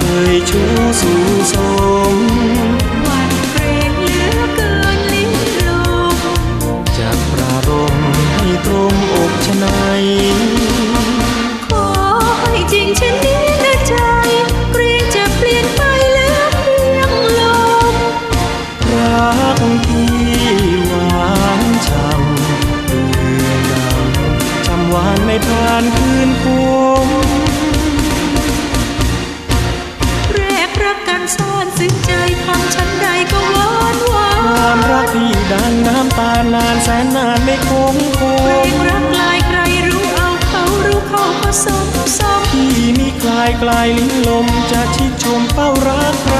เชยชูสู่สมหวั่นเกรงเหลือเกินลิ้นลมจะปรารมให้ตรงอกชะไหนขอให้จริงเช่นนี้นะใจเกรงจะเปลี่ยนไปเลือเพียงลมรักที่หวานช่ำเดือนดำจำหวานไม่ผ่านคืนคม ซ่อนซึ้งใจทำฉันใดก็หวานหวาความรักที่ดังน้ำตานานแสนนานไม่คงคเพลงงรักลายใครรู้เอาเขารู้เขาก็สมสมที่มีคลายกลายลิ้นลมจะชิดชมเป้ารักใคร